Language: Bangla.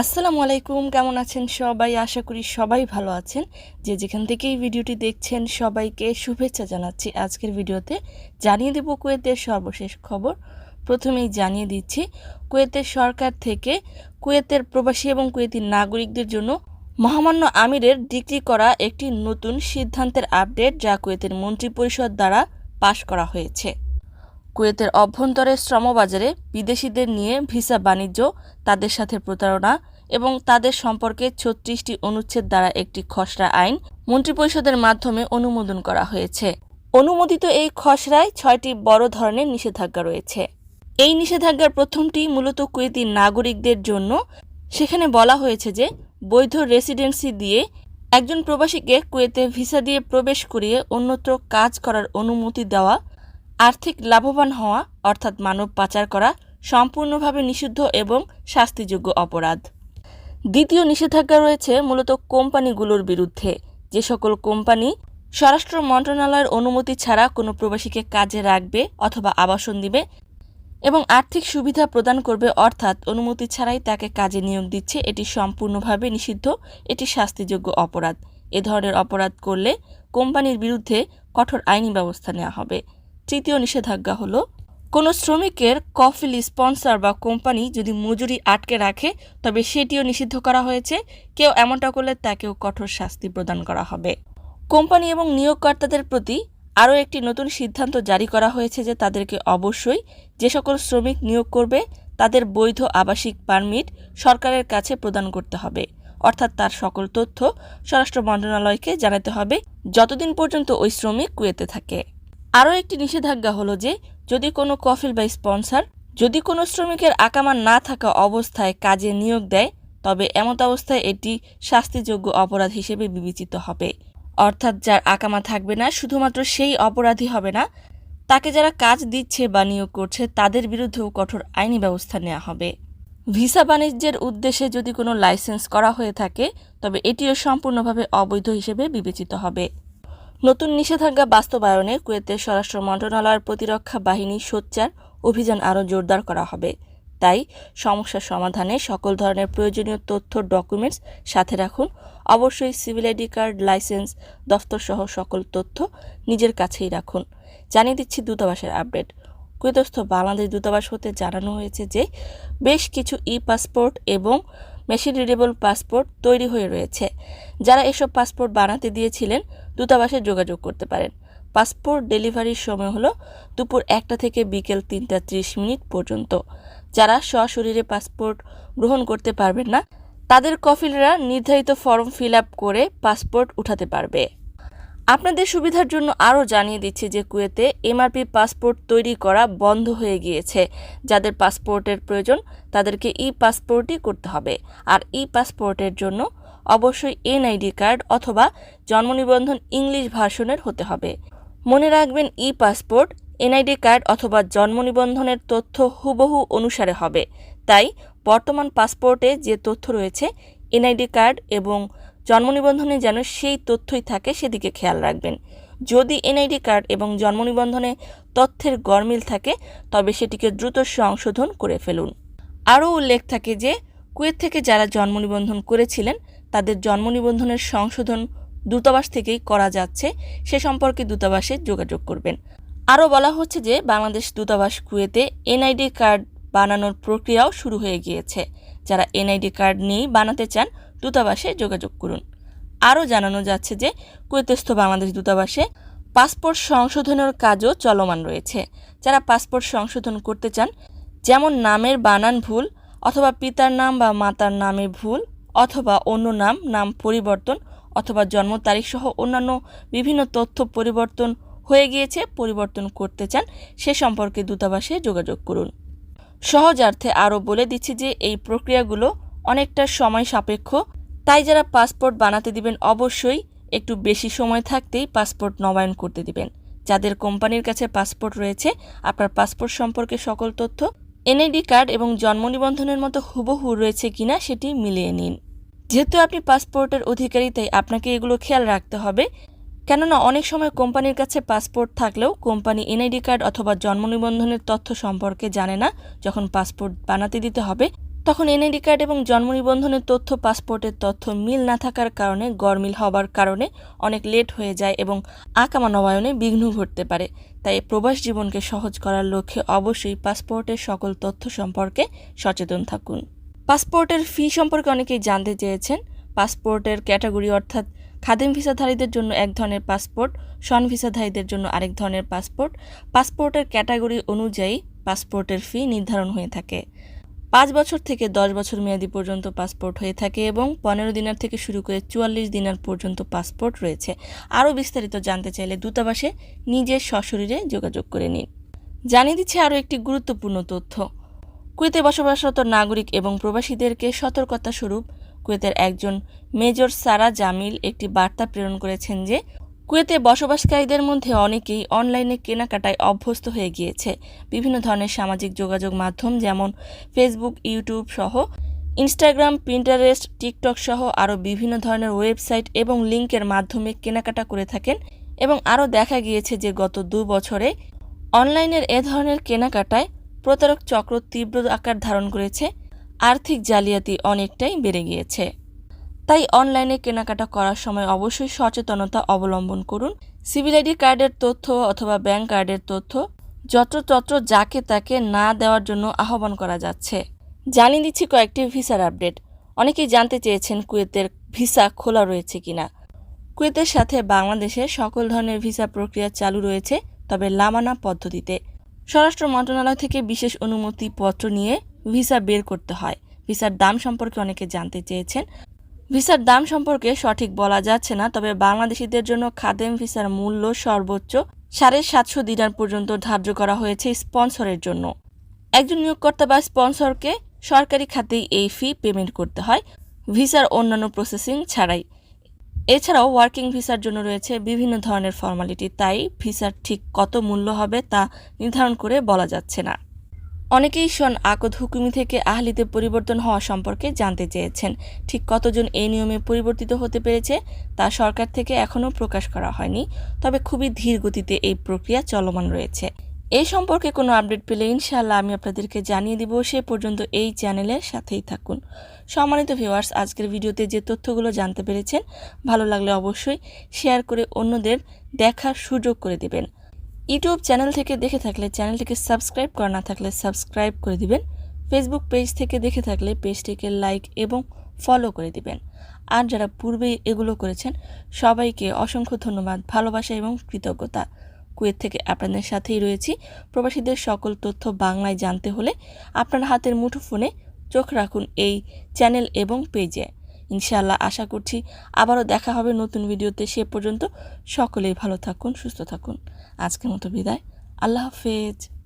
আসসালামু আলাইকুম, কেমন আছেন সবাই? আশা করি সবাই ভালো আছেন। যে যেখান থেকে এই ভিডিওটি দেখছেন, সবাইকে শুভেচ্ছা জানাচ্ছি। আজকের ভিডিওতে জানিয়ে দেব কুয়েতের সর্বশেষ খবর। প্রথমেই জানিয়ে দিচ্ছি, কুয়েতের সরকার থেকে কুয়েতের প্রবাসী এবং কুয়েতি নাগরিকদের জন্য মহামান্য আমিরের ডিগ্রি করা একটি নতুন সিদ্ধান্তের আপডেট যা কুয়েতের মন্ত্রিপরিষদ দ্বারা পাশ করা হয়েছে। কুয়েতের অভ্যন্তরে শ্রমবাজারে বিদেশিদের নিয়ে ভিসা বাণিজ্য, তাদের সাথে প্রতারণা এবং তাদের সম্পর্কে ছত্রিশটি অনুচ্ছেদ দ্বারা একটি খসড়া আইন মন্ত্রিপরিষদের মাধ্যমে অনুমোদন করা হয়েছে। অনুমোদিত এই খসড়ায় ছয়টি বড় ধরনের নিষেধাজ্ঞা রয়েছে। এই নিষেধাজ্ঞার প্রথমটি মূলত কুয়েতি নাগরিকদের জন্য। সেখানে বলা হয়েছে যে, বৈধ রেসিডেন্সি দিয়ে একজন প্রবাসীকে কুয়েতে ভিসা দিয়ে প্রবেশ করিয়ে অন্যত্র কাজ করার অনুমতি দেওয়া আর্থিক লাভবান হওয়া, অর্থাৎ মানব পাচার করা, সম্পূর্ণভাবে নিষিদ্ধ এবং শাস্তিযোগ্য অপরাধ। দ্বিতীয় নিষেধাজ্ঞা রয়েছে মূলত কোম্পানিগুলোর বিরুদ্ধে। যে সকল কোম্পানি স্বরাষ্ট্র মন্ত্রণালয়ের অনুমতি ছাড়া কোনো প্রবাসীকে কাজে রাখবে অথবা আবাসন দিবে এবং আর্থিক সুবিধা প্রদান করবে, অর্থাৎ অনুমতি ছাড়াই তাকে কাজে নিয়োগ দিচ্ছে, এটি সম্পূর্ণভাবে নিষিদ্ধ, এটি শাস্তিযোগ্য অপরাধ। এ ধরনের অপরাধ করলে কোম্পানির বিরুদ্ধে কঠোর আইনি ব্যবস্থা নেওয়া হবে। তৃতীয় নিষেধাজ্ঞা হলো, কোনো শ্রমিকের কফিল স্পন্সর বা কোম্পানি যদি মজুরি আটকে রাখে, তবে সেটিও নিষিদ্ধ করা হয়েছে। কেউ এমনটা করলে তাকেও কঠোর শাস্তি প্রদান করা হবে। কোম্পানি এবং নিয়োগকর্তাদের প্রতি আরও একটি নতুন সিদ্ধান্ত জারি করা হয়েছে যে তাদেরকে অবশ্যই যে সকল শ্রমিক নিয়োগ করবে, তাদের বৈধ আবাসিক পারমিট সরকারের কাছে প্রদান করতে হবে। অর্থাৎ তার সকল তথ্য স্বরাষ্ট্র মন্ত্রণালয়কে জানাতে হবে, যতদিন পর্যন্ত ওই শ্রমিক কুয়েতে থাকে। আরও একটি নিষেধাজ্ঞা হলো যে, যদি কোনো কফিল বা স্পন্সর যদি কোনো শ্রমিকের আকামা না থাকা অবস্থায় কাজে নিয়োগ দেয়, তবে এমত অবস্থায় এটি শাস্তিযোগ্য অপরাধ হিসেবে বিবেচিত হবে। অর্থাৎ যার আকামা থাকবে না, শুধুমাত্র সেই অপরাধী হবে না, তাকে যারা কাজ দিচ্ছে বা নিয়োগ করছে, তাদের বিরুদ্ধেও কঠোর আইনি ব্যবস্থা নেওয়া হবে। ভিসা বাণিজ্যের উদ্দেশ্যে যদি কোনো লাইসেন্স করা হয়ে থাকে, তবে এটিও সম্পূর্ণভাবে অবৈধ হিসেবে বিবেচিত হবে। নতুন নিষেধাজ্ঞা বাস্তবায়নে কুয়েতের স্বরাষ্ট্র মন্ত্রণালয়ের প্রতিরক্ষা বাহিনী সোচ্চার অভিযান আরও জোরদার করা হবে। তাই সমস্যা সমাধানে সকল ধরনের প্রয়োজনীয় তথ্য, ডকুমেন্টস সাথে রাখুন। অবশ্যই সিভিল আইডি কার্ড, লাইসেন্স, দফতর সহ সকল তথ্য নিজের কাছেই রাখুন। জানিয়ে দিচ্ছি দূতাবাসের আপডেট। কুয়েতস্থ বাংলাদেশ দূতাবাস হতে জানানো হয়েছে যে, বেশ কিছু ই পাসপোর্ট এবং মেশিন রিডেবল পাসপোর্ট তৈরি হয়ে রয়েছে। যারা এসব পাসপোর্ট বানাতে দিয়েছিলেন, দূতাবাসে যোগাযোগ করতে পারেন। পাসপোর্ট ডেলিভারির সময় হলো দুপুর একটা থেকে বিকেল তিনটা ত্রিশ মিনিট পর্যন্ত। যারা সশরীরে পাসপোর্ট গ্রহণ করতে পারবেন না, তাদের কফিলরা নির্ধারিত ফর্ম ফিল আপ করে পাসপোর্ট উঠাতে পারবে। আপনাদের সুবিধার জন্য আরও জানিয়ে দিচ্ছি যে কুয়েতে এমআরপি পাসপোর্ট তৈরি করা বন্ধ হয়ে গিয়েছে। যাদের পাসপোর্টের প্রয়োজন, তাদেরকে ই পাসপোর্টই করতে হবে। আর ই পাসপোর্টের জন্য অবশ্যই এনআইডি কার্ড অথবা জন্ম নিবন্ধন ইংলিশ ভার্সনের হতে হবে। মনে রাখবেন ই পাসপোর্ট এনআইডি কার্ড অথবা জন্ম নিবন্ধনের তথ্য হুবহু অনুসারে হবে। তাই বর্তমান পাসপোর্টে যে তথ্য রয়েছে এনআইডি কার্ড এবং জন্ম নিবন্ধনে যেন সেই তথ্যই থাকে, সেদিকে খেয়াল রাখবেন। যদি এনআইডি কার্ড এবং জন্ম নিবন্ধনে তথ্যের গরমিল থাকে, তবে সেটিকে দ্রুত সংশোধন করে ফেলুন। আরও উল্লেখ থাকে যে, কুয়েত থেকে যারা জন্ম নিবন্ধন করেছিলেন, তাদের জন্ম নিবন্ধনের সংশোধন দূতাবাস থেকেই করা যাচ্ছে। সে সম্পর্কে দূতাবাসে যোগাযোগ করবেন। আরও বলা হচ্ছে যে, বাংলাদেশ দূতাবাস কুয়েতে এনআইডি কার্ড বানানোর প্রক্রিয়াও শুরু হয়ে গিয়েছে। যারা এনআইডি কার্ড নিয়েই বানাতে চান দূতাবাসে যোগাযোগ করুন। আরও জানানো যাচ্ছে যে, কুয়েতস্থ বাংলাদেশ দূতাবাসে পাসপোর্ট সংশোধনের কাজও চলমান রয়েছে। যারা পাসপোর্ট সংশোধন করতে চান, যেমন নামের বানান ভুল অথবা পিতার নাম বা মাতার নামে ভুল অথবা অন্য নাম নাম পরিবর্তন অথবা জন্ম তারিখ সহ অন্যান্য বিভিন্ন তথ্য পরিবর্তন হয়ে গিয়েছে, পরিবর্তন করতে চান, সে সম্পর্কে দূতাবাসে যোগাযোগ করুন। সহজার্থে আরও বলে দিচ্ছি যে, এই প্রক্রিয়াগুলো অনেকটা সময় সাপেক্ষ তাই যারা পাসপোর্ট বানাতে দিবেন অবশ্যই একটু বেশি সময় থাকতেই পাসপোর্ট নবায়ন করতে দিবেন। যাদের কোম্পানির কাছে পাসপোর্ট রয়েছে, আপনার পাসপোর্ট সম্পর্কে সকল তথ্য, এনআইডি কার্ড এবং জন্ম নিবন্ধনের মতো হুবহু রয়েছে কিনা সেটি মিলিয়ে নিন। যেহেতু আপনি পাসপোর্টের অধিকারী, তাই আপনাকে এগুলো খেয়াল রাখতে হবে। কেননা অনেক সময় কোম্পানির কাছে পাসপোর্ট থাকলেও কোম্পানি এনআইডি কার্ড অথবা জন্ম নিবন্ধনের তথ্য সম্পর্কে জানে না। যখন পাসপোর্ট বানাতে দিতে হবে তখন এনআইডি কার্ড এবং জন্ম নিবন্ধনের তথ্য, পাসপোর্টের তথ্য মিল না থাকার কারণে গরমিল হবার কারণে অনেক লেট হয়ে যায় এবং আকামা নবায়নে বিঘ্ন ঘটতে পারে। তাই প্রবাস জীবনকে সহজ করার লক্ষ্যে অবশ্যই পাসপোর্টের সকল তথ্য সম্পর্কে সচেতন থাকুন। পাসপোর্টের ফি সম্পর্কে অনেকেই জানতে চেয়েছেন। পাসপোর্টের ক্যাটাগরি অর্থাৎ খাদিম ভিসাধারীদের জন্য এক ধরনের পাসপোর্ট সন ভিসাধারীদের জন্য আরেক ধরনের পাসপোর্ট। পাসপোর্টের ক্যাটাগরি অনুযায়ী পাসপোর্টের ফি নির্ধারণ হয়ে থাকে। পাঁচ বছর থেকে দশ বছর মেয়াদি পর্যন্ত পাসপোর্ট হয়ে থাকে এবং পনেরো দিনার থেকে শুরু করে চুয়াল্লিশ দিনার পর্যন্ত পাসপোর্ট রয়েছে। আরও বিস্তারিত জানতে চাইলে দূতাবাসে নিজের সশরীরে যোগাযোগ করে নিন। জানিয়ে দিচ্ছে আরও একটি গুরুত্বপূর্ণ তথ্য। কুয়েতে বসবাসরত নাগরিক এবং প্রবাসীদেরকে সতর্কতা স্বরূপ কুয়েতের একজন মেজর সারা জামিল একটি বার্তা প্রেরণ করেছেন যে কুয়েতে বসবাসকারীদের মধ্যে অনেকেই অনলাইনে কেনাকাটায় অভ্যস্ত হয়ে গিয়েছে। বিভিন্ন ধরনের সামাজিক যোগাযোগ মাধ্যম যেমন ফেসবুক ইউটিউব সহ ইনস্টাগ্রাম পিন্টারেস্ট টিকটক সহ আরও বিভিন্ন ধরনের ওয়েবসাইট এবং লিঙ্কের মাধ্যমে কেনাকাটা করে থাকেন এবং আরও দেখা গিয়েছে যে গত দু বছরে অনলাইনের এ ধরনের কেনাকাটায় প্রতারক চক্র তীব্র আকার ধারণ করেছে। আর্থিক জালিয়াতি অনেকটাই বেড়ে গিয়েছে। তাই অনলাইনে কেনাকাটা করার সময় অবশ্যই সচেতনতা অবলম্বন করুন। সিভিল আইডি কার্ডের তথ্য অথবা ব্যাংক কার্ডের তথ্য, যত্রতত্র যাকে তাকে না দেওয়ার জন্য আহ্বান করা যাচ্ছে। জানিয়ে দিচ্ছি কয়েকটি ভিসার আপডেট। অনেকেই জানতে চেয়েছেন কুয়েতের ভিসা খোলা রয়েছে কিনা। কুয়েতের সাথে বাংলাদেশে সকল ধরনের ভিসা প্রক্রিয়া চালু রয়েছে, তবে লামানা পদ্ধতিতে। স্বরাষ্ট্র মন্ত্রণালয় থেকে বিশেষ অনুমতি পত্র নিয়ে ভিসা বের করতে হয়। ভিসার দাম সম্পর্কে অনেকে জানতে চেয়েছেন। ভিসার দাম সম্পর্কে সঠিক বলা যাচ্ছে না, তবে বাংলাদেশিদের জন্য খাদেম ভিসার মূল্য সর্বোচ্চ সাড়ে সাতশো দিনার পর্যন্ত ধার্য করা হয়েছে স্পন্সরের জন্য। একজন নিয়োগকর্তা বা স্পন্সরকে সরকারি খাতেই এই ফি পেমেন্ট করতে হয়, ভিসার অন্যান্য প্রসেসিং ছাড়াই। এছাড়াও ওয়ার্কিং ভিসার জন্য রয়েছে বিভিন্ন ধরনের ফর্মালিটি, তাই ভিসার ঠিক কত মূল্য হবে তা নির্ধারণ করে বলা যাচ্ছে না। অনেকেই সন আকদ হুকুমি থেকে আহলিতে পরিবর্তন হওয়া সম্পর্কে জানতে চেয়েছেন। ঠিক কতজন এই নিয়মে পরিবর্তিত হতে পেরেছে, তা সরকার থেকে এখনও প্রকাশ করা হয়নি। তবে খুবই ধীর গতিতে এই প্রক্রিয়া চলমান রয়েছে। এই সম্পর্কে কোনো আপডেট পেলে ইনশাআল্লাহ আমি আপনাদেরকে জানিয়ে দিব। সে পর্যন্ত এই চ্যানেলের সাথেই থাকুন। সম্মানিত ভিউয়ার্স, আজকের ভিডিওতে যে তথ্যগুলো জানতে পেরেছেন, ভালো লাগলে অবশ্যই শেয়ার করে অন্যদের দেখার সুযোগ করে দেবেন। ইউটিউব চ্যানেল থেকে দেখে থাকলে চ্যানেলটিকে সাবস্ক্রাইব করা না থাকলে সাবস্ক্রাইব করে দিবেন। ফেসবুক পেজ থেকে দেখে থাকলে পেজটিকে লাইক এবং ফলো করে দিবেন। আর যারা পূর্বেই এগুলো করেছেন, সবাইকে অসংখ্য ধন্যবাদ, ভালোবাসা এবং কৃতজ্ঞতা। কুয়েত থেকে আপনাদের সাথেই রয়েছি। প্রবাসীদের সকল তথ্য বাংলায় জানতে হলে আপনার হাতের মুঠো ফোনে চোখ রাখুন এই চ্যানেল এবং পেজে। ইনশাআল্লাহ আশা করছি আবারও দেখা হবে নতুন ভিডিওতে। সে পর্যন্ত সকলেই ভালো থাকুন, সুস্থ থাকুন। আজকের মতো বিদায়। আল্লাহ হাফেজ।